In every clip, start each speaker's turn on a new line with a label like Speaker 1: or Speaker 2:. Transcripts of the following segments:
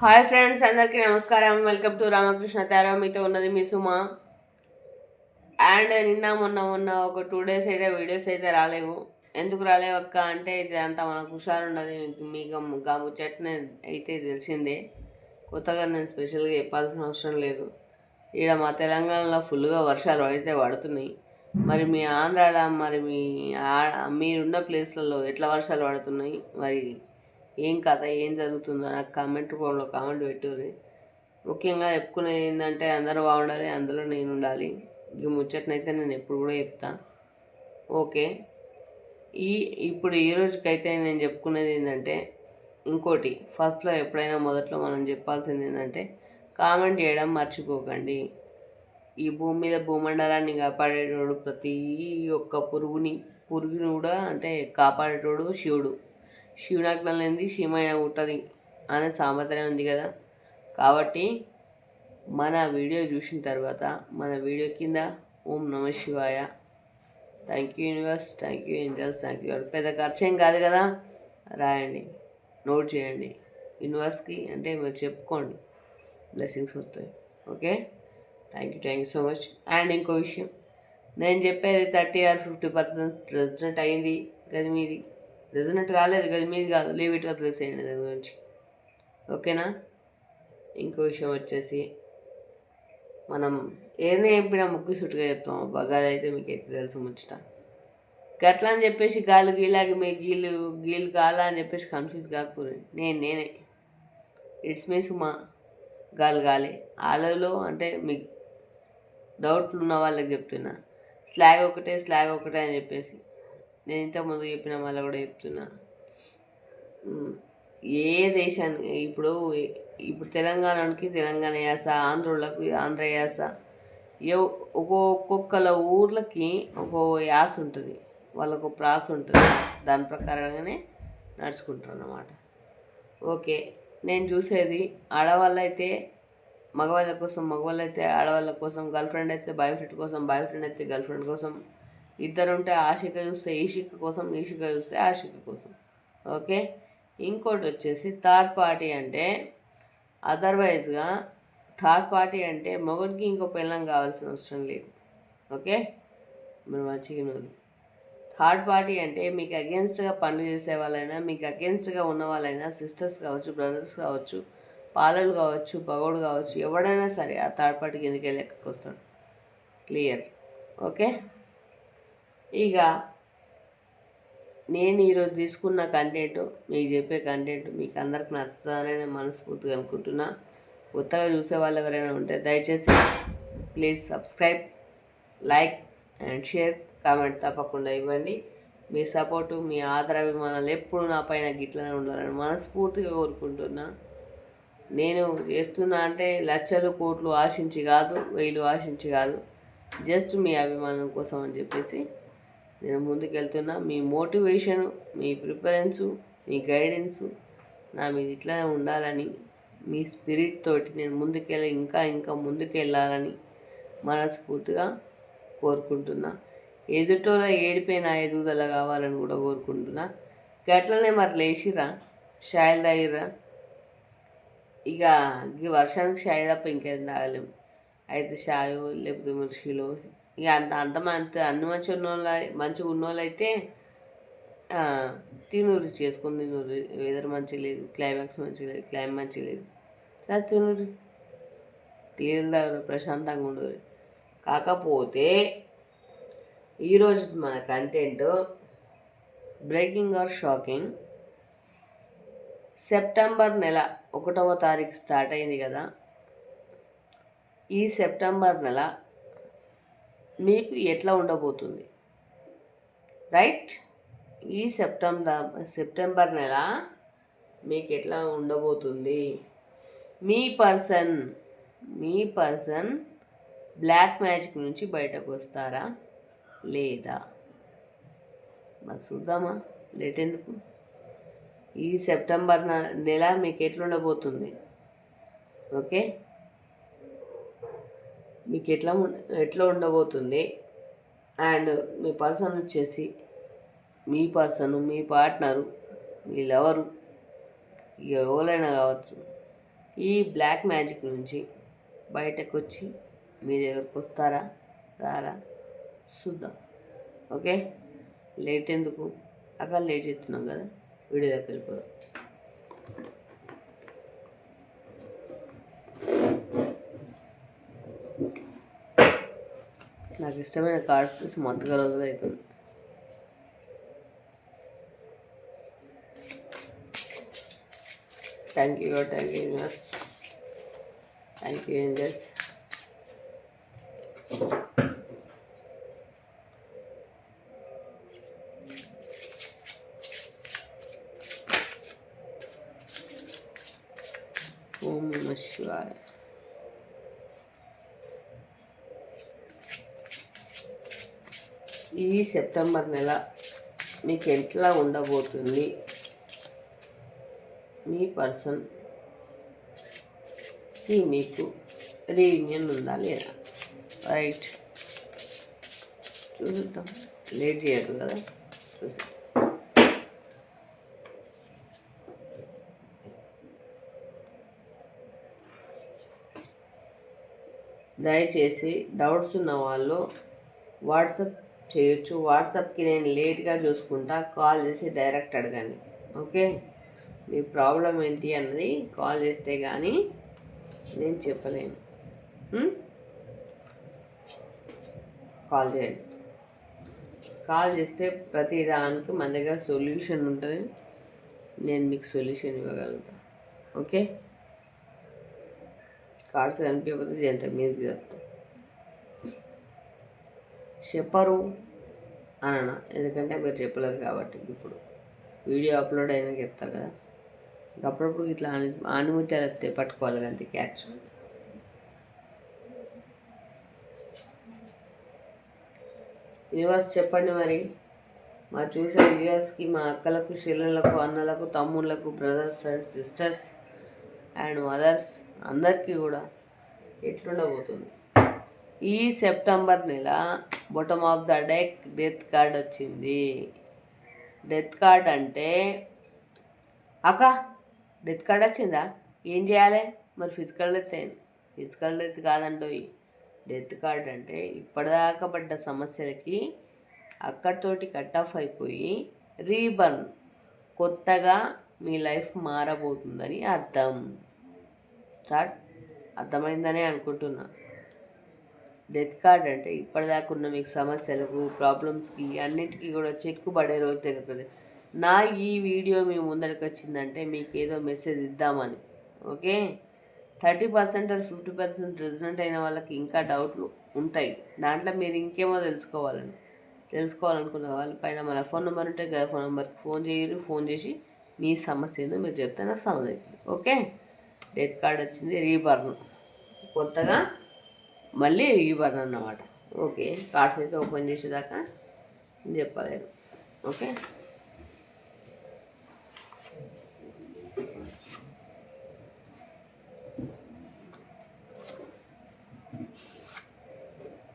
Speaker 1: Hi friends అందరికీ నమస్కారం. Welcome to Ramakrishna తేరా. మీతో ఉన్నది మీ సుమ. అండ్ నిన్న మొన్న మొన్న ఒక టూ డేస్ అయితే వీడియోస్ అయితే రాలేవు. ఎందుకు రాలేవు అక్క అంటే ఇది అంతా మనకు హుషారు ఉండదు మీకు గా ముచ్చట్నే అయితే తెలిసిందే. కొత్తగా నేను స్పెషల్గా చెప్పాల్సిన అవసరం లేదు. ఈడ మా తెలంగాణలో ఫుల్గా వర్షాలు అయితే పడుతున్నాయి. మరి మీ ఆంధ్రాలో మరి మీ మీరున్న ప్లేస్లలో ఎట్లా వర్షాలు పడుతున్నాయి? మరి ఏం కథ ఏం జరుగుతుందో నాకు కామెంట్ రూపంలో కామెంట్ పెట్టుర్రి ముఖ్యంగా చెప్పుకునేది ఏంటంటే అందరూ బాగుండాలి అందులో నేను ఉండాలి. ఈ ముచ్చటనైతే నేను ఎప్పుడు కూడా చెప్తాను ఓకే. ఈ ఇప్పుడు ఈ రోజుకైతే నేను చెప్పుకునేది ఏంటంటే ఇంకోటి. ఫస్ట్లో ఎప్పుడైనా మొదట్లో మనం చెప్పాల్సింది ఏంటంటే కామెంట్ చేయడం మర్చిపోకండి. ఈ భూమి మీద భూమండలాన్ని కాపాడేటోడు ప్రతి ఒక్క పురుగుని పురుగుని కూడా అంటే కాపాడేటోడు శివుడు. శివునాజ్ఞ లేనిది శివమైన ఉంటుంది అనే సామెతనే ఉంది కదా. కాబట్టి మన వీడియో చూసిన తర్వాత మన వీడియో కింద ఓం నమ శివాయ. Thank you universe thank you angels thank you పెద్ద ఖర్చు ఏం కాదు కదా? రాయండి. నోట్ చేయండి. యూనివర్స్కి అంటే మీరు చెప్పుకోండి. బ్లెస్సింగ్స్ వస్తాయి. Okay thank you thank you so much and ఇంకో విషయం. నేను చెప్పేది thirty or fifty percent result అయింది గది మీది? రిజల్ట్ కాలేదు కదా మీది కాదు. లీవ్ ఇట్ చేయండి దాని గురించి. ఓకేనా? ఇంకో విషయం వచ్చేసి మనం ఏదైనా చెప్పినా ముక్కు సుట్టుగా చెప్తాం. బగాలు అయితే మీకు అయితే తెలుసు ముచ్చట. గట్లా అని చెప్పేసి గాలు గీలాగి మీ గీలు గీలు కాలా అని చెప్పేసి కన్ఫ్యూజ్ కాకూరి నేను నేనే. ఇట్స్ మీ సుమా గాలి గాలి. ఆలలో అంటే మీకు డౌట్లు ఉన్న వాళ్ళకి చెప్తున్నా. స్లాగ్ ఒకటే స్లాగ్ ఒకటే అని చెప్పేసి. నేను ఇంతకుముందు చెప్పిన మళ్ళీ కూడా చెప్తున్నా. ఏ దేశానికి ఇప్పుడు ఇప్పుడు తెలంగాణకి తెలంగాణ యాస ఆంధ్రులకు ఆంధ్ర యాస ఒక్కొక్కల ఊర్లకి ఒక్కో యాస ఉంటుంది. వాళ్ళకు ప్రాస ఉంటుంది. దాని ప్రకారంగానే నడుచుకుంటారు అన్నమాట ఓకే నేను చూసేది ఆడవాళ్ళు అయితే మగవాళ్ళ కోసం మగవాళ్ళు అయితే ఆడవాళ్ళ కోసం గర్ల్ ఫ్రెండ్ అయితే బాయ్ ఫ్రెండ్ కోసం బాయ్ ఫ్రెండ్ అయితే గర్ల్ ఫ్రెండ్ కోసం ఇద్దరు ఉంటే ఆశిక చూస్తే ఈషిక కోసం ఈషిక చూస్తే ఆశిక కోసం. ఓకే? ఇంకోటి వచ్చేసి థర్డ్ పార్టీ అంటే అదర్వైజ్గా థర్డ్ పార్టీ అంటే మొగుడికి ఇంకో పెళ్ళం కావాల్సిన అవసరం లేదు. ఓకే? మరి మంచిగా థర్డ్ పార్టీ అంటే మీకు అగేన్స్ట్గా పనులు చేసే వాళ్ళైనా మీకు అగేన్స్ట్గా ఉన్న వాళ్ళైనా సిస్టర్స్ కావచ్చు బ్రదర్స్ కావచ్చు పాలలు కావచ్చు పగోడు కావచ్చు ఎవడైనా సరే ఆ థర్డ్ పార్టీ కిందకి వెళ్ళి వస్తాడు క్లియర్. ఓకే? ఇక నేను ఈరోజు తీసుకున్న కంటెంట్ మీకు చెప్పే కంటెంట్ మీకు అందరికి నచ్చుతుందని నేను మనస్ఫూర్తిగా అనుకుంటున్నా. కొత్తగా చూసే వాళ్ళు ఎవరైనా ఉంటే దయచేసి please subscribe like and share comment తప్పకుండా ఇవ్వండి. మీ సపోర్టు మీ ఆదరాభిమానాలు ఎప్పుడు నా పైన గిట్లనే ఉండాలని మనస్ఫూర్తిగా కోరుకుంటున్నా. నేను చేస్తున్నా అంటే లక్షలు కోట్లు ఆశించి కాదు వేలు ఆశించి కాదు. జస్ట్ మీ అభిమానం కోసం అని చెప్పేసి నేను ముందుకెళ్తున్నా మీ మోటివేషన్ మీ ప్రిఫరెన్సు మీ గైడెన్సు నా మీద ఇట్లానే ఉండాలని మీ స్పిరిట్ తోటి నేను ముందుకెళ్ళి ఇంకా ఇంకా ముందుకెళ్ళాలని మనస్ఫూర్తిగా కోరుకుంటున్నా. ఎదుటోల ఏడిపోయిన ఎదుగుదల కావాలని కూడా కోరుకుంటున్నా. గట్లనే మరి లేచిరా షాయిల్ తాగిర్రా. ఇక ఈ వర్షానికి షాయి తప్ప ఇంకేం తాగలేము అయితే షాయో లేకపోతే మిర్చిలో ఇక అంత అంత అంత అన్ని మంచి ఉన్నోళ్ళ మంచిగా ఉన్న తినూరు చేసుకుని తినూరి వెదర్ మంచిగా లేదు క్లైమాక్స్ మంచిగా లేదు క్లైమ్ మంచిగా లేదు. చాలా తినూరి టీలు తాగరు ప్రశాంతంగా ఉండరు. కాకపోతే ఈరోజు మన content breaking or shocking September నెల ఒకటవ తారీఖు స్టార్ట్ అయింది కదా. ఈ సెప్టెంబర్ నెల మీకు ఎట్లా ఉండబోతుంది? రైట్? ఈ సెప్టెంబర్ సెప్టెంబర్ నెల మీకు ఎట్లా ఉండబోతుంది? మీ పర్సన్ మీ పర్సన్ బ్లాక్ మ్యాజిక్ నుంచి బయటకు వస్తారా? లేదా? మరి చూద్దామా? లేట్ ఎందుకు ఈ సెప్టెంబర్ నెల మీకు ఎట్లుండబోతుంది ఓకే? మీకు ఎట్లా ఎట్లా ఉండబోతుంది? అండ్ మీ పర్సన్ వచ్చేసి మీ పర్సన్ మీ పార్ట్నరు మీ లవరు ఎవరైనా కావచ్చు. ఈ బ్లాక్ మ్యాజిక్ నుంచి బయటకు వచ్చి మీ దగ్గరకు వస్తారా? రారా? చూద్దాం. ఓకే? లేట్ ఎందుకు? అక్కడ లేట్ చేస్తున్నాం కదా. వీడియో దగ్గరికి వెళ్ళిపోదాం నాకు ఇష్టమైన కార్డ్స్ చూసి మొత్తగా రోజులు అవుతుంది thank you thank you universe thank you angels ఓం నమ శివాయ ఈ సెప్టెంబర్ నెల మీకు ఎట్లా ఉండబోతుంది? మీ పర్సన్కి మీకు రీయూనియన్ ఉందా లేదా? రైట్. చూద్దాం. లేట్ చేయదు కదా? చూద్దాం. దయచేసి డౌట్స్ ఉన్న వాళ్ళు వాట్సాప్ చేయొచ్చు. వాట్సాప్కి నేను లేట్గా చూసుకుంటా. కాల్ చేసి డైరెక్ట్ అడగండి. ఓకే? మీ ప్రాబ్లం ఏంటి అన్నది కాల్ చేస్తే కానీ నేను చెప్పలేను. కాల్ చేయండి. కాల్ చేస్తే ప్రతి దానికి మన దగ్గర సొల్యూషన్ ఉంటుంది. నేను మీకు సొల్యూషన్ ఇవ్వగలుగుతా. ఓకే? కార్డ్స్ కనిపించకపోతే జంట మీద చెప్తా చెప్పరు. అనన? ఎందుకంటే మీరు చెప్పలేదు కాబట్టి ఇప్పుడు. వీడియో అప్లోడ్ అయినా చెప్తారు కదా. అప్పుడప్పుడు ఇట్లా ఆని- వస్తే పట్టుకోవాలి అంతే క్యాచ్. యూనివర్స్ చెప్పండి మరి. మా చూసే వ్యూవర్స్కి మా అక్కలకు చెల్లెళ్ళకు అన్నలకు తమ్ముళ్ళకు brothers and sisters and mothers అందరికీ కూడా ఎట్లుండబోతుంది? ఈ సెప్టెంబర్ నెల bottom of the deck death card వచ్చింది. డెత్ కార్డ్ అంటే అక్క డెత్ కార్డ్ వచ్చిందా? ఏం చేయాలి? మరి ఫిజికల్ డెత్ అయింది ఫిజికల్ డెత్ కాదంటో డెత్ కార్డ్ అంటే ఇప్పటిదాకా పడ్డ సమస్యలకి అక్కడితోటి కట్ ఆఫ్ అయిపోయి రీబర్న్ కొత్తగా మీ లైఫ్ మారబోతుందని అర్థం. స్టార్ట్ అర్థమైందనే అనుకుంటున్నా. డెత్ కార్డ్ అంటే ఇప్పటిదాకా ఉన్న మీకు సమస్యలకు ప్రాబ్లమ్స్కి అన్నిటికీ కూడా చెక్కు పడే రోజు తెలుస్తుంది నా ఈ వీడియో మీ ముందరికి వచ్చిందంటే మీకు ఏదో మెసేజ్ ఇద్దామని okay? Thirty percent or fifty percent result అయిన వాళ్ళకి ఇంకా డౌట్లు ఉంటాయి. దాంట్లో మీరు ఇంకేమో తెలుసుకోవాలని తెలుసుకోవాలనుకున్న వాళ్ళ పైన మన ఫోన్ నెంబర్ ఉంటే కదా ఫోన్ నెంబర్కి ఫోన్ చేయరు ఫోన్ చేసి మీ సమస్య ఏదో మీరు చెప్తే నాకు సమజ్ అవుతుంది ఓకే? డెత్ కార్డ్ వచ్చింది రీబర్న్. కొత్తగా మళ్ళీ రీబర్న్ అన్నమాట ఓకే కార్డ్స్ అయితే ఓపెన్ చేసేదాకా చెప్పలేదు ఓకే?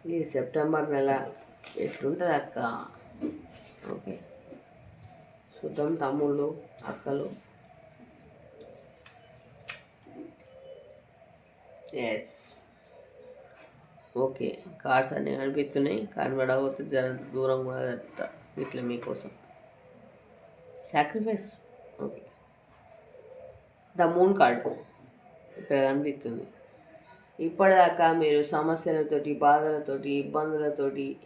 Speaker 1: ఈ సెప్టెంబర్ నెల ఎట్లుంటుంది అక్క? ఓకే. చూద్దాం తమ్ముళ్ళు అక్కలు. Yes okay. కార్డ్స్ అన్నీ కనిపిస్తున్నాయి. కనబడబోతే జర దూరం కూడా జరుపుతా. ఇట్లా మీకోసం. Sacrifice okay. The moon card ఇక్కడ కనిపిస్తుంది. ఇప్పటిదాకా మీరు సమస్యలతోటి బాధలతోటి ఇబ్బందులతోటి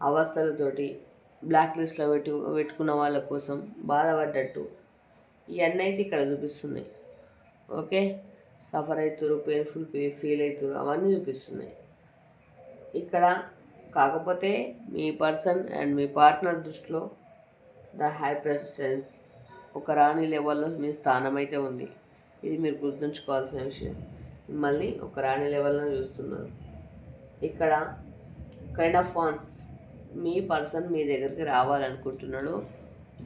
Speaker 1: అవస్థలతోటి బ్లాక్ లిస్ట్లో పెట్టు పెట్టుకున్న వాళ్ళ కోసం బాధపడ్డట్టు ఇవన్నీ అయితే ఇక్కడ చూపిస్తున్నాయి. ఓకే. సఫర్ అవుతారు పెయిన్ఫుల్ ఫీల్ అవుతారు అవన్నీ చూపిస్తున్నాయి. ఇక్కడ కాకపోతే మీ పర్సన్ అండ్ మీ పార్ట్నర్ దృష్టిలో ద హై ప్రెసిడెన్స్ ఒక రాణి లెవెల్లో మీ స్థానం అయితే ఉంది. ఇది మీరు గుర్తుంచుకోవాల్సిన విషయం. మిమ్మల్ని ఒక రాణి లెవెల్లో చూస్తున్నారు. ఇక్కడ కైండ్ ఆఫ్ ఫాన్స్ మీ పర్సన్ మీ దగ్గరికి రావాలనుకుంటున్నాడు.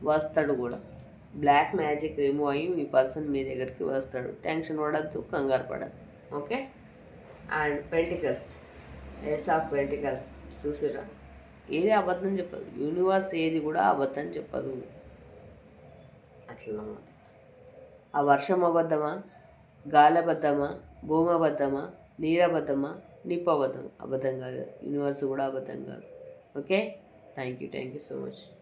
Speaker 1: వస్తాడు కూడా. బ్లాక్ మ్యాజిక్ రిమూవ్ అయ్యి మీ పర్సన్ మీ దగ్గరికి వస్తాడు. టెన్షన్ పడద్దు కంగారు పడద్దు. Okay? And pentacles. Ace of pentacles చూసిరా ఏది అబద్ధం చెప్పదు. యూనివర్స్ ఏది కూడా అబద్ధం చెప్పదు. అట్లా అన్నమాట. ఆ వర్షం అబద్ధమా? గాలబద్ధమా భూమబద్ధమా నీరబద్ధమా నిప్పబద్ధమా అబద్ధం. కాదు. యూనివర్స్ కూడా అబద్ధం కాదు. Okay? Thank you thank you so much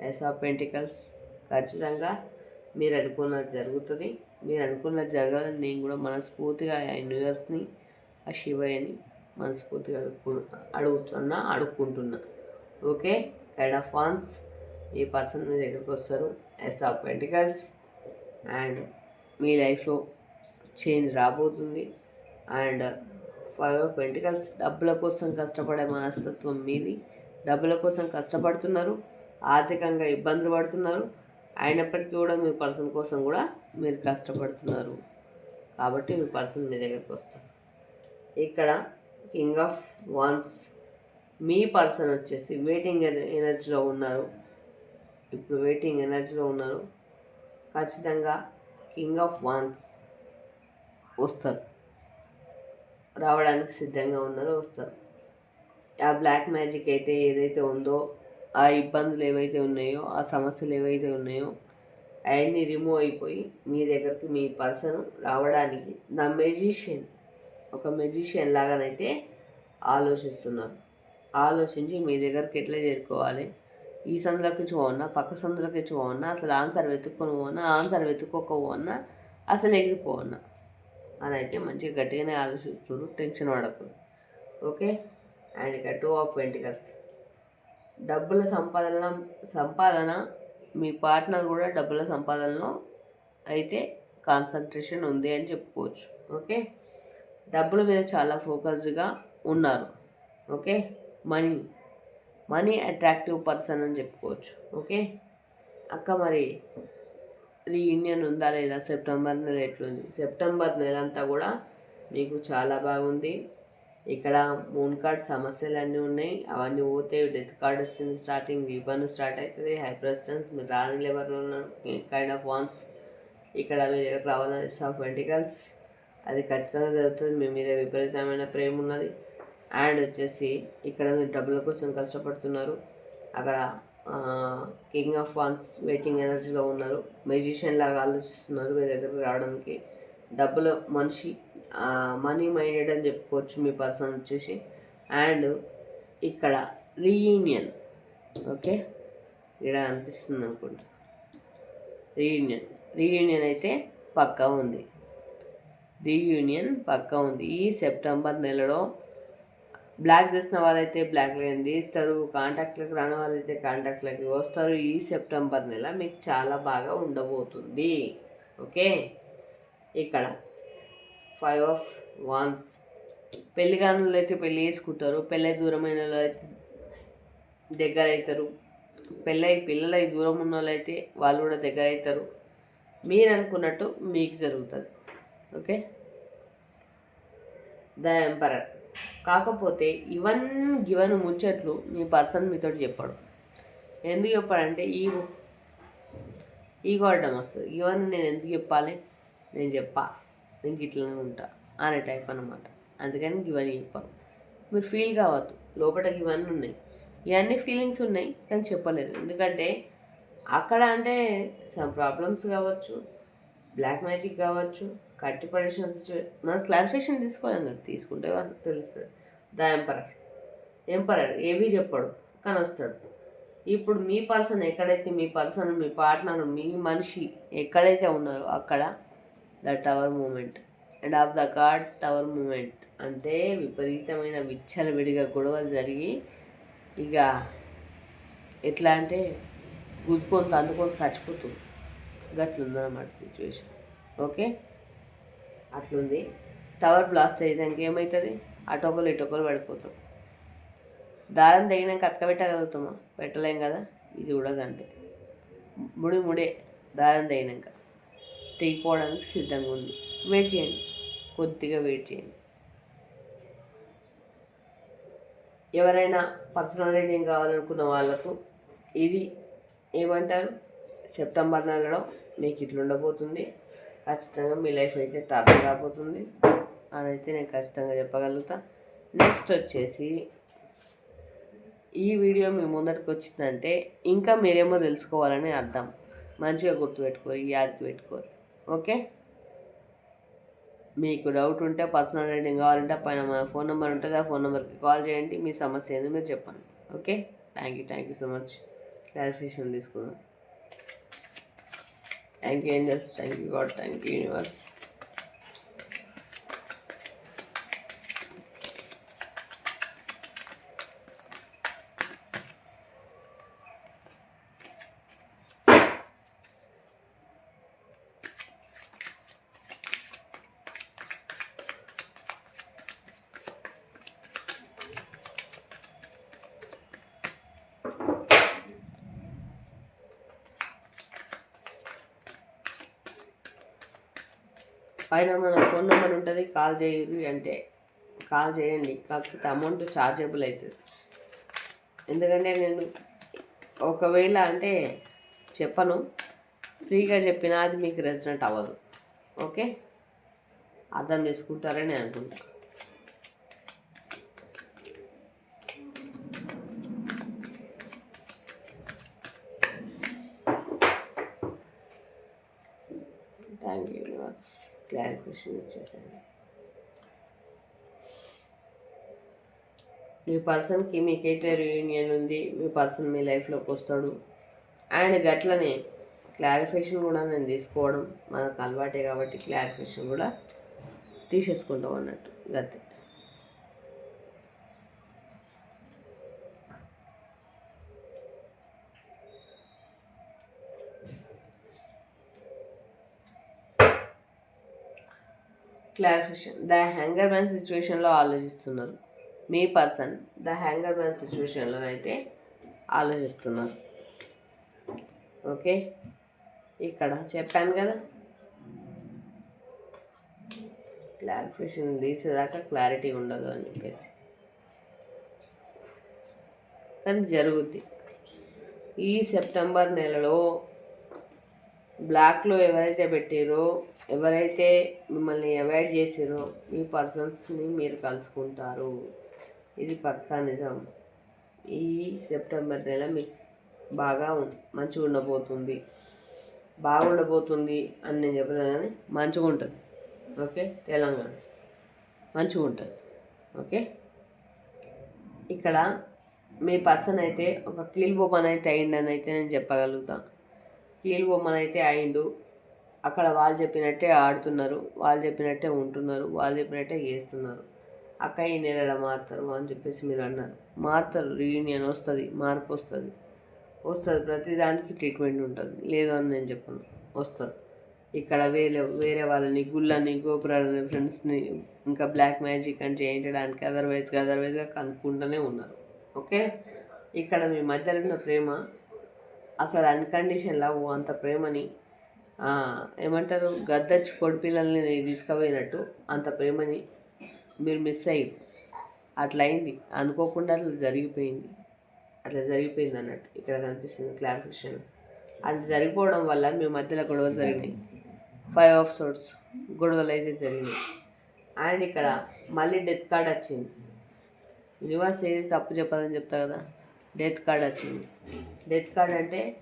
Speaker 1: ace of pentacles ఖచ్చితంగా మీరు అనుకున్నది జరుగుతుంది. మీరు అనుకున్నది జరగాలని నేను కూడా మనస్ఫూర్తిగా ఆ యూనివర్స్ని ఆ శివయ్యని మనస్ఫూర్తిగా అడుగు అడుగుతున్నా అడుక్కుంటున్నా. ఓకే? కైండ్ ఆఫ్ ఫాన్స్ ఈ పర్సన్ మీ దగ్గరికి వస్తారు. ఎస్ ఆఫ్ పెంటికల్స్ అండ్ మీ లైఫ్లో చేంజ్ రాబోతుంది. అండ్ ఫైవ్ ఆఫ్ పెంటికల్స్ డబ్బుల కోసం కష్టపడే మనస్తత్వం మీది. డబ్బుల కోసం కష్టపడుతున్నారు. ఆర్థికంగా ఇబ్బందులు పడుతున్నారు. అయినప్పటికీ కూడా మీ పర్సన్ కోసం కూడా మీరు కష్టపడుతున్నారు. కాబట్టి మీ పర్సన్ మీ దగ్గరికి వస్తారు. ఇక్కడ కింగ్ ఆఫ్ వాన్స్ మీ పర్సన్ వచ్చేసి వెయిటింగ్ ఎనర్జీలో ఉన్నారు. ఇప్పుడు వెయిటింగ్ ఎనర్జీలో ఉన్నారు. ఖచ్చితంగా కింగ్ ఆఫ్ వాన్స్ వస్తారు. రావడానికి సిద్ధంగా ఉన్నారు వస్తారు. ఆ బ్లాక్ మ్యాజిక్ అయితే ఏదైతే ఉందో ఆ ఇబ్బందులు ఏవైతే ఉన్నాయో ఆ సమస్యలు ఏవైతే ఉన్నాయో అవన్నీ రిమూవ్ అయిపోయి మీ దగ్గరికి మీ పర్సన్ రావడానికి ద మెజిషియన్ ఒక మెజిషియన్ లాగానైతే ఆలోచిస్తున్నారు. ఆలోచించి మీ దగ్గరికి ఎట్లా చేరుకోవాలి? ఈ సందులోకి పోవన్నా పక్క సందులోకి పోవన్నా అసలు ఆన్సర్ వెతుక్కొని పోవన్నా ఆన్సర్ వెతుక్కోకపోవన్నా అసలు ఎగిరిపోవన్నా అని అయితే మంచిగా గట్టిగానే ఆలోచిస్తారు టెన్షన్ పడకూడదు ఓకే? అండ్ ఇక టూ ఆఫ్ వెంటికల్స్ డబ్బుల సంపాదన సంపాదన మీ పార్ట్నర్ కూడా డబ్బుల సంపాదనలో అయితే కాన్సన్ట్రేషన్ ఉంది అని చెప్పుకోవచ్చు. ఓకే? డబ్బుల మీద చాలా ఫోకస్డ్గా ఉన్నారు. Okay? Money. Money attractive person అని చెప్పుకోవచ్చు. ఓకే? అక్క మరి రీయూనియన్ ఉందా లేదా? సెప్టెంబర్ నెల ఎట్లుంది? సెప్టెంబర్ నెల అంతా కూడా మీకు చాలా బాగుంది. ఇక్కడ మూన్ కార్డ్ సమస్యలు అన్నీ ఉన్నాయి. అవన్నీ పోతే డెత్ కార్డ్ వచ్చింది స్టార్టింగ్. ఇబ్బంది స్టార్ట్ అవుతుంది హైప్రెస్టెన్స్ మీరు రాని లెవెల్లో ఉన్న కైండ్ ఆఫ్ వాన్స్ ఇక్కడ మీ దగ్గర రావాలని ఆఫ్ వెంటికల్స్ అది ఖచ్చితంగా జరుగుతుంది. మీ మీద విపరీతమైన ప్రేమ ఉన్నది. అండ్ వచ్చేసి ఇక్కడ మీరు డబ్బుల కోసం కష్టపడుతున్నారు. అక్కడ కింగ్ ఆఫ్ వాన్స్ వెయిటింగ్ ఎనర్జీలో ఉన్నారు. మెజిషియన్ లాగా ఆలోచిస్తున్నారు మీ దగ్గరకు రావడానికి. డబ్బుల మనిషి మనీ మైండెడ్ అని చెప్పుకోవచ్చు మీ పర్సన్ వచ్చేసి. అండ్ ఇక్కడ రీయూనియన్. ఓకే? ఇక్కడ అనిపిస్తుంది అనుకుంటా. రీయూనియన్. రీయూనియన్ అయితే పక్కా ఉంది. రీయూనియన్ పక్కా ఉంది. ఈ సెప్టెంబర్ నెలలో బ్లాక్ చేసిన వాళ్ళైతే బ్లాక్ లేనిది ఇస్తారు. కాంటాక్ట్లకు రాని వాళ్ళైతే కాంటాక్ట్లకి వస్తారు. ఈ సెప్టెంబర్ నెల మీకు చాలా బాగా ఉండబోతుంది. ఓకే? ఇక్కడ ఫైవ్ ఆఫ్ వాన్స్. పెళ్ళి కానులు అయితే పెళ్ళి చేసుకుంటారు. పెళ్ళై దూరమైన వాళ్ళు అయితే దగ్గర అవుతారు పెళ్ళై పిల్లలై దూరం ఉన్న వాళ్ళు అయితే వాళ్ళు కూడా దగ్గర అవుతారు మీరు అనుకున్నట్టు మీకు జరుగుతుంది. ఓకే? The emperor. కాకపోతే ఇవన్ గివన్ ముచ్చట్లు మీ పర్సన్ మీతో చెప్పాడు. ఎందుకు చెప్పాడంటే ఈ ఈగో అడ్డం వస్తుంది. ఇవన్నీ నేను ఎందుకు చెప్పాలి? నేను చెప్పా. నేను ఇట్లనే ఉంటా అనే టైప్ అనమాట అందుకని ఇవన్నీ చెప్పాను మీరు ఫీల్ కావద్దు. లోపల ఇవన్నీ ఉన్నాయి. ఇవన్నీ ఫీలింగ్స్ ఉన్నాయి కానీ చెప్పలేదు. ఎందుకంటే అక్కడ అంటే సమ్ ప్రాబ్లమ్స్ కావచ్చు బ్లాక్ మ్యాజిక్ కావచ్చు కట్టి పడేసిన మనం క్లారిఫికేషన్ తీసుకోలేం కదా తీసుకుంటే వాళ్ళకి తెలుస్తుంది. The emperor. ఎంపరర్ ఏవి చెప్పాడు కానీ వస్తాడు. ఇప్పుడు మీ పర్సన్ ఎక్కడైతే మీ పర్సన్ మీ పార్ట్నర్ మీ మనిషి ఎక్కడైతే ఉన్నారో అక్కడ the tower moment. And of the card tower moment. అంటే విపరీతమైన విచ్చలవిడిగా గొడవలు జరిగి ఇక ఎట్లా అంటే గుద్దుకొని అందుకొని చచ్చిపోతుంది. గట్లుందన్నమాట సిచ్యువేషన్ ఓకే? అట్లుంది. టవర్ బ్లాస్ట్ అయ్యేదానికి ఏమవుతుంది అటొకరు ఇటొకరు పడిపోతాం. దారం తగినాక అతకబెట్టగలుగుతామా పెట్టలేం కదా? ఇది కూడా అంతే. ముడి ముడే దారం తగినాక. తెగిపోవడానికి సిద్ధంగా ఉంది. వెయిట్ చేయండి. కొద్దిగా వెయిట్ చేయండి. ఎవరైనా పర్సనల్ రీడింగ్ కావాలనుకున్న వాళ్ళకు ఇది ఏమంటారు? సెప్టెంబర్ నెలలో మీకు ఇట్లుండబోతుంది. ఖచ్చితంగా మీ లైఫ్ అయితే టాప్ రాబోతుంది అదైతే నేను ఖచ్చితంగా చెప్పగలుగుతా. నెక్స్ట్ వచ్చేసి ఈ వీడియో మీ ముందరికి వచ్చిందంటే ఇంకా మీరేమో తెలుసుకోవాలని అర్థం. మంచిగా గుర్తుపెట్టుకోరు యాదకి పెట్టుకోరు. ఓకే? మీకు డౌట్ ఉంటే పర్సనల్ రైడింగ్ కావాలంటే పైన మన ఫోన్ నెంబర్ ఉంటుంది ఆ ఫోన్ నెంబర్కి కాల్ చేయండి. మీ సమస్య ఏందో మీరు చెప్పండి. Okay? Thank you thank you so much clarification తీసుకున్నాను Thank you, angels. Thank you, God. Thank you, universe. పైన మన ఫోన్ నెంబర్ ఉంటుంది కాల్ చేయరు అంటే కాల్ చేయండి. కాకపోతే అమౌంట్ ఛార్జబుల్ అవుతుంది. ఎందుకంటే నేను ఒకవేళ అంటే చెప్పను ఫ్రీగా చెప్పినా అది మీకు రెసిడెంట్ అవ్వదు. ఓకే? అర్థం చేసుకుంటారని అనుకుంటున్నాను థ్యాంక్ యూ యూనివర్స్ క్లారిఫికేషన్ ఇచ్చేసాను మీ పర్సన్కి మీకైతే రియూనియన్ ఉంది మీ పర్సన్ మీ లైఫ్లోకి వస్తాడు. అండ్ గట్లనే క్లారిఫికేషన్ కూడా నేను తీసుకోవడం మనకు అలవాటే కాబట్టి క్లారిఫికేషన్ కూడా తీసేసుకుంటాం అన్నట్టు గతే క్లారిఫికేషన్ ద హ్యాంగర్ మ్యాన్ సిచ్యువేషన్లో ఆలోచిస్తున్నారు. మీ పర్సన్ ద హ్యాంగర్ మ్యాన్ సిచ్యువేషన్లో అయితే ఆలోచిస్తున్నారు. ఓకే? ఇక్కడ చెప్పాను కదా? క్లారిఫికేషన్ తీసేదాకా క్లారిటీ ఉండదు అని చెప్పేసి. కానీ జరుగుద్ది. ఈ సెప్టెంబర్ నెలలో బ్లాక్లో ఎవరైతే పెట్టారో ఎవరైతే మిమ్మల్ని అవాయిడ్ చేసారో మీ పర్సన్స్ని మీరు కలుసుకుంటారు. ఇది పక్కా నిజం ఈ సెప్టెంబర్ నెల మీకు బాగా మంచిగా ఉండబోతుంది. బాగుండబోతుంది అని నేను చెప్పలేదు కానీ మంచిగా ఉంటుంది. ఓకే? తెలంగాణ. మంచిగా ఉంటుంది. ఓకే? ఇక్కడ మీ పర్సన్ అయితే ఒక కీల్ బొమ్మన్ అయితే అయిందని అయితే నేను చెప్పగలుగుతాను కీల్ బొమ్మన్ అయితే అయిండు. అక్కడ వాళ్ళు చెప్పినట్టే ఆడుతున్నారు. వాళ్ళు చెప్పినట్టే ఉంటున్నారు. వాళ్ళు చెప్పినట్టే చేస్తున్నారు. అక్క ఈ నెలలో మారుతారు అని చెప్పేసి మీరు అన్నారు. మారుతారు రీయూనియన్ వస్తుంది మార్పు వస్తుంది. వస్తుంది ప్రతిదానికి ట్రీట్మెంట్ ఉంటుంది. లేదు అని నేను చెప్పను. వస్తారు. ఇక్కడ వేరే వేరే వాళ్ళని గుళ్ళని గోపురాలని ఫ్రెండ్స్ని ఇంకా బ్లాక్ మ్యాజిక్ అని చేయించడానికి అదర్వైజ్గా అదర్వైజ్గా కనుక్కుంటూనే ఉన్నారు. ఓకే? ఇక్కడ మీ మధ్యలో ఉన్న ప్రేమ అసలు అన్కండిషన్ లవ్ అంత ప్రేమని ఏమంటారు? గద్దచ్చి కొడిపిల్లల్ని తీసుకుపోయినట్టు అంత ప్రేమని మీరు మిస్ అయ్యారు. అట్లా అయింది. అనుకోకుండా అట్లా జరిగిపోయింది. అట్లా జరిగిపోయింది అన్నట్టు ఇక్కడ కనిపిస్తుంది క్లారిఫికేషన్ అట్లా జరిగిపోవడం వల్ల మీ మధ్యలో గొడవలు జరిగినాయి. ఫైవ్ ఆఫ్ సోర్స్ గొడవలు అయితే జరిగినాయి. అండ్ ఇక్కడ మళ్ళీ డెత్ కార్డ్ వచ్చింది. యూనివర్స్ ఏది తప్పు చెప్పదని చెప్తా కదా? డెత్ కార్డ్ వచ్చింది. డెత్ కార్డ్ అంటే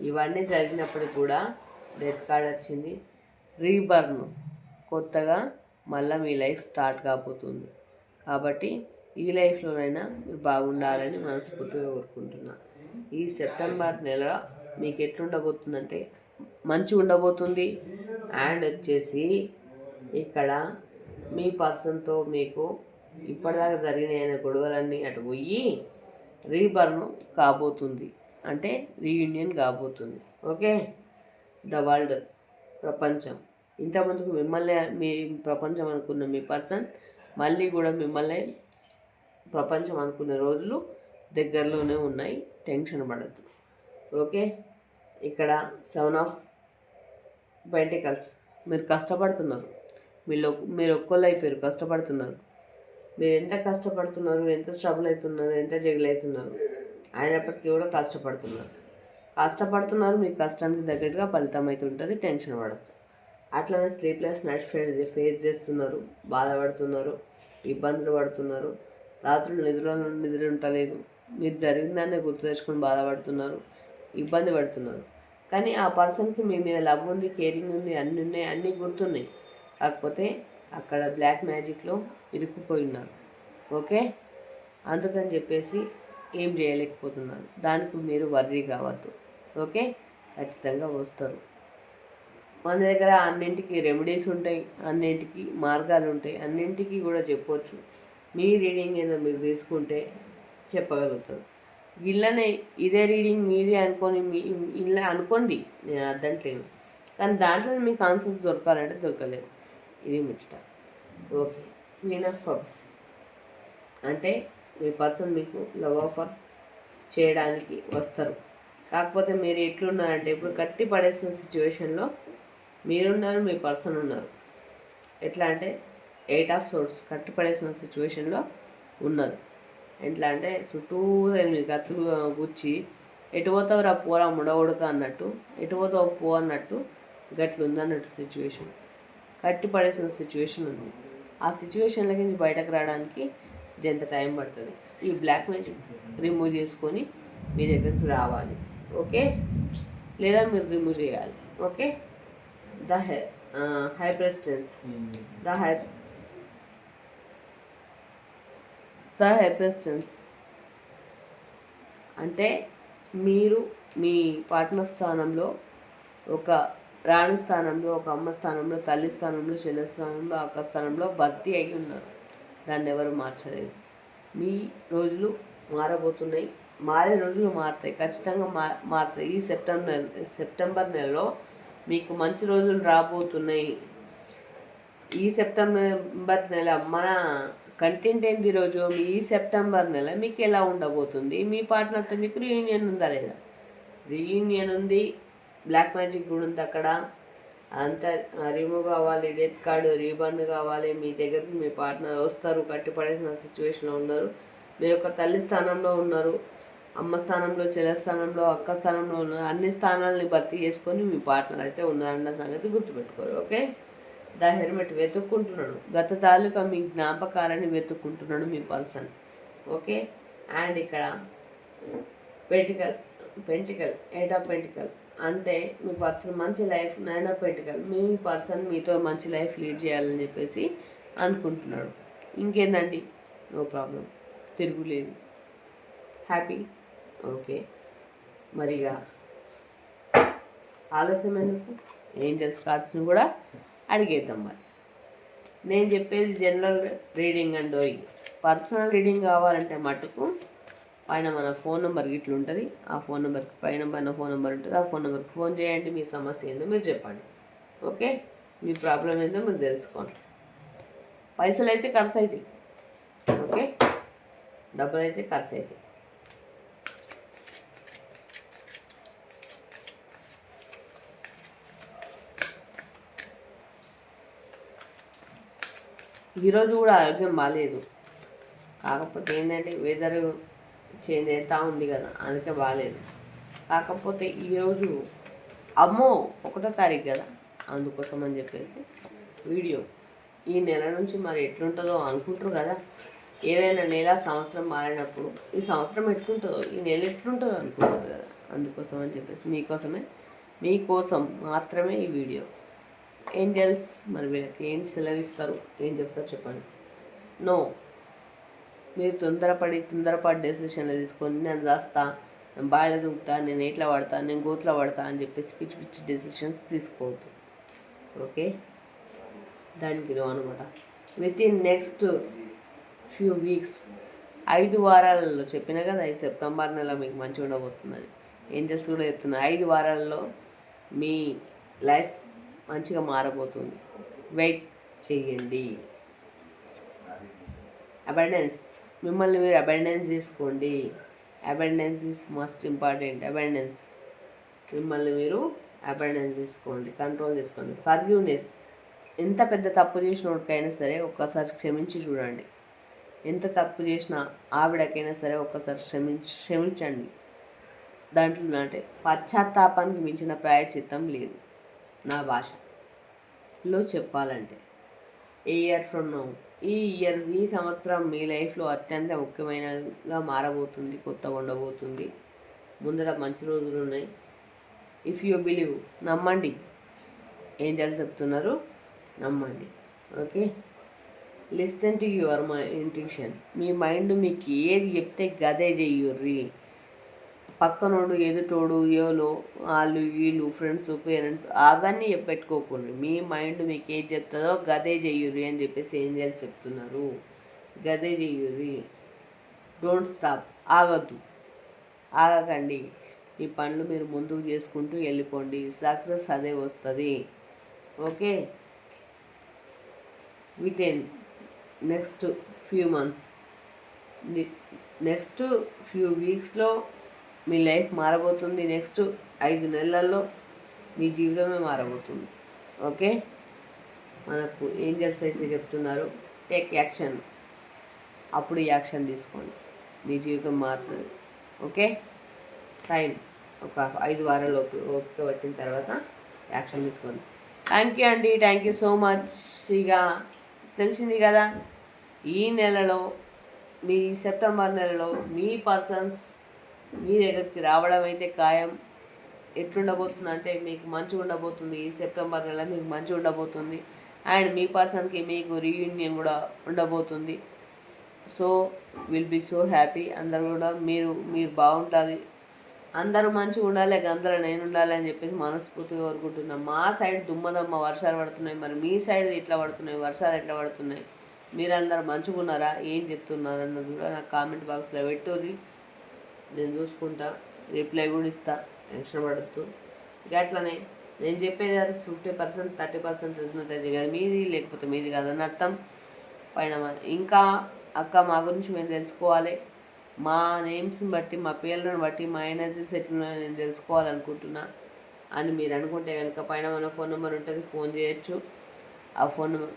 Speaker 1: ఇవన్నీ జరిగినప్పటికి కూడా డెత్ కార్డ్ వచ్చింది. రీబర్న్ కొత్తగా మళ్ళీ మీ లైఫ్ స్టార్ట్ కాబోతుంది. కాబట్టి ఈ లైఫ్లోనైనా మీరు బాగుండాలని మనస్ఫూర్తిగా కోరుకుంటున్నా. ఈ సెప్టెంబర్ నెల మీకు ఎట్లుండబోతుందంటే మంచి ఉండబోతుంది. అండ్ వచ్చేసి ఇక్కడ మీ పర్సన్తో మీకు ఇప్పటిదాకా జరిగిన గొడవలన్నీ అటు పోయి రీబర్న్ కాబోతుంది. అంటే రీయూనియన్ కాబోతుంది. ఓకే? ద వరల్డ్ ప్రపంచం. ఇంతమందికి మిమ్మల్ని మీ ప్రపంచం అనుకున్న మీ పర్సన్ మళ్ళీ కూడా మిమ్మల్ని ప్రపంచం అనుకునే రోజులు దగ్గరలోనే ఉన్నాయి. టెన్షన్ పడద్దు. ఓకే? ఇక్కడ సెవెన్ ఆఫ్ పెంటికల్స్. మీరు కష్టపడుతున్నారు. మీరు మీరు ఒక్కళ్ళు అయిపోయారు కష్టపడుతున్నారు. మీరు ఎంత కష్టపడుతున్నారు ఎంత స్ట్రగుల్ అవుతున్నారు ఎంత జగల్ అవుతున్నారు అయినప్పటికీ కూడా కష్టపడుతున్నారు. కష్టపడుతున్నారు మీ కష్టానికి తగ్గట్టుగా ఫలితం అవుతుంటుంది టెన్షన్ పడదు అట్లనే స్లీప్లెస్ నైట్ ఫేస్ ఫేస్ చేస్తున్నారు. బాధపడుతున్నారు. ఇబ్బందులు పడుతున్నారు. రాత్రులు నిద్ర నిద్ర ఉండలేదు. మీరు జరిగిందాన్ని గుర్తు తెచ్చుకొని బాధపడుతున్నారు. ఇబ్బంది పడుతున్నారు. కానీ ఆ పర్సన్కి మీ మీద లవ్ ఉంది కేరింగ్ ఉంది అన్నీ ఉన్నాయి అన్నీ గుర్తున్నాయి. కాకపోతే అక్కడ బ్లాక్ మ్యాజిక్లో ఇరుక్కుపోయి ఉన్నారు. ఓకే? అందుకని చెప్పేసి ఏం చేయలేకపోతున్నారు. దానికి మీరు వర్రీ కావద్దు. ఓకే? ఖచ్చితంగా వస్తారు. మన దగ్గర అన్నింటికి రెమెడీస్ ఉంటాయి అన్నింటికి మార్గాలు ఉంటాయి అన్నింటికి కూడా చెప్పవచ్చు మీ రీడింగ్ ఏదో మీరు తీసుకుంటే చెప్పగలుగుతారు. ఇళ్ళనే ఇదే రీడింగ్ మీదే అనుకొని మీ ఇలా అనుకోండి నేను అర్థంట్లేను కానీ దాంట్లో మీకు ఆన్సర్స్ దొరకాలంటే దొరకలేదు. ఇది ముచ్చట ఓకే. క్లీన్ ఆఫ్ కప్స్ అంటే మీ పర్సన్ మీకు లవ్ ఆఫర్ చేయడానికి వస్తారు. కాకపోతే మీరు ఎట్లున్నారంటే ఇప్పుడు కట్టి పడేసిన సిచ్యువేషన్లో మీరున్నారు మీ పర్సన్ ఉన్నారు. ఎట్లా అంటే ఎయిట్ ఆఫ్ సోర్స్ కట్టి పడేసిన సిచ్యువేషన్లో ఉన్నారు ఎట్లా అంటే చుట్టూ ఎనిమిది కత్తులు గుచ్చి ఎటు పోతావు రా పోరా ముడవుడక అన్నట్టు ఎటు పోతావు పో అన్నట్టు గట్లు ఉందన్నట్టు సిచ్యువేషన్ కట్టి పడేసిన సిచ్యువేషన్ ఉంది. ఆ సిచ్యువేషన్లకి నుంచి బయటకు రావడానికి ఎంత టైం పడుతుంది. ఈ బ్లాక్ మ్యాజిక్ రిమూవ్ చేసుకొని మీ దగ్గరికి రావాలి. ఓకే? లేదా మీరు రిమూవ్ చేయాలి. Okay? The high priestess the high the high priestess అంటే మీరు మీ పార్ట్నర్ స్థానంలో ఒక రాణి స్థానంలో ఒక అమ్మ స్థానంలో తల్లి స్థానంలో చెల్లె స్థానంలో అక్క స్థానంలో భర్తీ అయి ఉన్నారు. దాన్ని ఎవరు మార్చలేదు. మీ రోజులు మారబోతున్నాయి. మారే రోజులు మారుతాయి. ఖచ్చితంగా మా మారుతాయి. ఈ సెప్టెంబర్ సెప్టెంబర్ నెలలో మీకు మంచి రోజులు రాబోతున్నాయి. ఈ సెప్టెంబర్ నెల మన కంటెంట్ ఏంటి రోజు? మీ ఈ సెప్టెంబర్ నెల మీకు ఎలా ఉండబోతుంది? మీ పార్ట్నర్తో మీకు రీయూనియన్ ఉందా లేదా? రీయూనియన్ ఉంది. బ్లాక్ మ్యాజిక్ కూడా ఉంది అక్కడ. అంతా రిమూవ్ కావాలి డెత్ కార్డు రీబండ్ కావాలి. మీ దగ్గరికి మీ పార్ట్నర్ వస్తారు కట్టిపడేసిన సిచ్యువేషన్లో ఉన్నారు. మీరు ఒక తల్లి స్థానంలో ఉన్నారు. అమ్మ స్థానంలో చెల్ల స్థానంలో అక్క స్థానంలో ఉన్న అన్ని స్థానాలని భర్తీ చేసుకొని మీ పార్ట్నర్ అయితే ఉన్నారన్న సంగతి గుర్తుపెట్టుకోరు ఓకే? ద హెల్మెట్ వెతుక్కుంటున్నాడు. గత తాలూకా మీ జ్ఞాపకాలని వెతుక్కుంటున్నాడు మీ పర్సన్ ఓకే? అండ్ ఇక్కడ pentacle pentacle eight of pentacle. అంటే మీ పర్సన్ మంచి లైఫ్ నైన్ ఆఫ్ పెంటికల్. మీ పర్సన్ మీతో మంచి లైఫ్ లీడ్ చేయాలని చెప్పేసి అనుకుంటున్నాడు. ఇంకేందండి? No problem. తిరుగులేదు. హ్యాపీ? ఓకే. మరిగా ఆలస్యం ఎందుకు? ఏంజల్స్ కార్డ్స్ని కూడా అడిగేద్దాం మరి. నేను చెప్పేది general reading and personal reading కావాలంటే మటుకు పైన మన ఫోన్ నెంబర్ ఇట్లా ఉంటుంది. ఆ ఫోన్ నెంబర్కి పైన పైన ఫోన్ నెంబర్ ఉంటుంది. ఆ ఫోన్ నెంబర్కి ఫోన్ చేయండి మీ సమస్య ఏందో మీరు చెప్పండి. ఓకే? మీ ప్రాబ్లం ఏందో మీరు తెలుసుకోండి. పైసలు అయితే ఖర్చు అవుతాయి ఓకే? డబ్బులు అయితే ఖర్చు అవుతాయి ఈరోజు కూడా ఆరోగ్యం బాగాలేదు కాకపోతే ఏంటంటే వెదర్ చేంజ్ అవుతూ ఉంది కదా అందుకే బాగాలేదు కాకపోతే ఈరోజు అమ్మో ఒకటో తారీఖు కదా అందుకోసం అని చెప్పేసి వీడియో. ఈ నెల నుంచి మరి ఎట్లుంటుందో అనుకుంటారు కదా ఏదైనా నెల సంవత్సరం మారినప్పుడు ఈ సంవత్సరం ఎట్లుంటుందో ఈ నెల ఎట్లుంటుందో అనుకుంటారు కదా అందుకోసం అని చెప్పేసి మీకోసమే మీకోసం మాత్రమే ఈ వీడియో. ఏంజల్స్ మరి వీళ్ళకి ఏం సెలవిస్తారు? ఏం చెప్తారు చెప్పండి. నో. మీరు తొందరపడి తొందరపడి డెసిషన్లు తీసుకొని నేను చేస్తా నేను బాగా దూకుతా నేను ఎట్లా పడతా నేను గోతులో పడతా అని చెప్పేసి పిచ్చి పిచ్చి డెసిషన్స్ తీసుకోవద్దు. ఓకే? దానికి నో అనమాట with in next few weeks ఐదు వారాలలో చెప్పిన కదా ఈ సెప్టెంబర్ నెల మీకు మంచిగా ఉండబోతుందని ఏంజల్స్ కూడా చెప్తున్నారు ఐదు వారాలలో మీ లైఫ్ మంచిగా మారబోతుంది. వెయిట్ చేయండి. అబెండెన్స్ మిమ్మల్ని మీరు అబెండెన్స్ తీసుకోండి. Abundance is must important abundance మిమ్మల్ని మీరు అబెండెన్స్ తీసుకోండి. కంట్రోల్ చేసుకోండి. ఫర్గ్యూనెస్ ఎంత పెద్ద తప్పు చేసినోడికైనా సరే ఒక్కసారి క్షమించి చూడండి. ఎంత తప్పు చేసిన ఆవిడకైనా సరే ఒక్కసారి క్షమించి క్షమించండి. దాంట్లో అంటే పశ్చాత్తాపానికి మించిన ప్రాయచిత్తం లేదు. నా భాషలో చెప్పాలంటే. ఏ ఇయర్ ఫ్రమ్ నౌ ఈ ఇయర్ ఈ సంవత్సరం మీ లైఫ్లో అత్యంత ముఖ్యమైనగా మారబోతుంది కొత్తగా ఉండబోతుంది. ముందర మంచి రోజులు ఉన్నాయి. ఇఫ్ యూ బిలీవ్ నమ్మండి. ఏంజల్ చెప్తున్నారు? నమ్మండి. Okay? Listen to your my intuition me mind మీకు ఏది చెప్తే గదే చెయ్యుర్రీ. పక్కనోడు ఎదుటోడు ఏలో వాళ్ళు వీళ్ళు ఫ్రెండ్స్ పేరెంట్స్ అవన్నీ పెట్టుకోకండి మీ మైండ్ మీకు ఏది చెప్తుందో గదే చెయ్యుర్రి అని చెప్పేసి ఏంజల్స్ చెప్తున్నారు. గదే చెయ్యుర్రి డోంట్ స్టాప్. ఆగద్దు. ఆగకండి. మీ పనులు మీరు ముందుకు చేసుకుంటూ వెళ్ళిపోండి. సక్సెస్ అదే వస్తుంది. Okay? Within next few months. Next few వీక్స్లో మీ లైఫ్ మారబోతుంది నెక్స్ట్ ఐదు నెలల్లో మీ జీవితమే మారబోతుంది. ఓకే? మనకు ఏంజల్స్ అయితే చెప్తున్నారు టేక్ యాక్షన్. అప్పుడు యాక్షన్ తీసుకోండి. మీ జీవితం మారుతుంది. ఓకే? టైం ఒక ఐదు వారాలు ఓపిక పట్టిన తర్వాత యాక్షన్ తీసుకోండి. థ్యాంక్ యూ అండి. Thank you so much. ఇక తెలిసింది కదా ఈ నెలలో మీ సెప్టెంబర్ నెలలో మీ పర్సన్స్ మీ దగ్గరికి రావడం అయితే ఖాయం. ఎట్లుండబోతుంది అంటే మీకు మంచిగా ఉండబోతుంది. ఈ సెప్టెంబర్ నెల మీకు మంచిగా ఉండబోతుంది. అండ్ మీ పర్సన్కి మీకు రీయూనియన్ కూడా ఉండబోతుంది. So will be so happy. అందరు కూడా మీరు మీరు బాగుంటుంది. అందరూ మంచిగా ఉండాలి అందరూ నేను ఉండాలి అని చెప్పేసి మనస్ఫూర్తిగా కోరుకుంటున్నాం. మా సైడ్ దుమ్మదమ్మ వర్షాలు పడుతున్నాయి. మరి మీ సైడ్ ఎట్లా పడుతున్నాయి? వర్షాలు ఎట్లా పడుతున్నాయి? మీరందరూ మంచిగా ఉన్నారా ఏం చెప్తున్నారు అన్నది కూడా నాకు కామెంట్ బాక్స్లో పెట్టుర్రి. నేను చూసుకుంటా రిప్లై కూడా ఇస్తా టెన్షన్ పడద్దు. ఇక అట్లనే నేను చెప్పేది అది fifty percent thirty percent result అయితే కదా మీది లేకపోతే మీది కాదని అర్థం. పైన ఇంకా అక్క మా గురించి మేము తెలుసుకోవాలి. మా నేమ్స్ని బట్టి మా పేర్లను బట్టి మా ఎనర్జీస్ ఎట్లున్నాయో నేను తెలుసుకోవాలనుకుంటున్నా అని మీరు అనుకుంటే కనుక పైన మన ఫోన్ నెంబర్ ఉంటుంది ఫోన్ చేయొచ్చు. ఆ ఫోన్ నెంబర్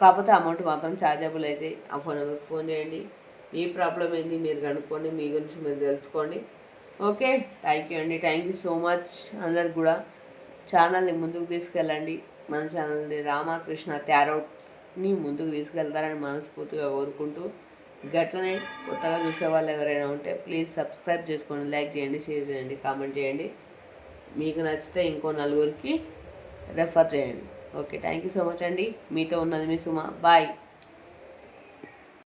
Speaker 1: కాకపోతే అమౌంట్ మాత్రం ఛార్జబుల్ అయితే ఆ ఫోన్ నెంబర్కి ఫోన్ చేయండి. మీ ప్రాబ్లం ఏంది మీరు కనుక్కోండి మీ గురించి మీరు తెలుసుకోండి. ఓకే థ్యాంక్ యూ అండి. థ్యాంక్ యూ సో మచ్ అందరికి కూడా. ఛానల్ని ముందుకు తీసుకెళ్ళండి. మన ఛానల్ని రామకృష్ణ త్యారోట్ని ముందుకు తీసుకెళ్తారని మనస్ఫూర్తిగా కోరుకుంటూ. గట్లనే కొత్తగా చూసే వాళ్ళు ఎవరైనా ఉంటే ప్లీజ్ సబ్స్క్రైబ్ చేసుకోండి లైక్ చేయండి షేర్ చేయండి కామెంట్ చేయండి. మీకు నచ్చితే ఇంకో నలుగురికి రెఫర్ చేయండి. Okay thank you so much అండి. మీతో ఉన్నది మీ సుమ. బాయ్.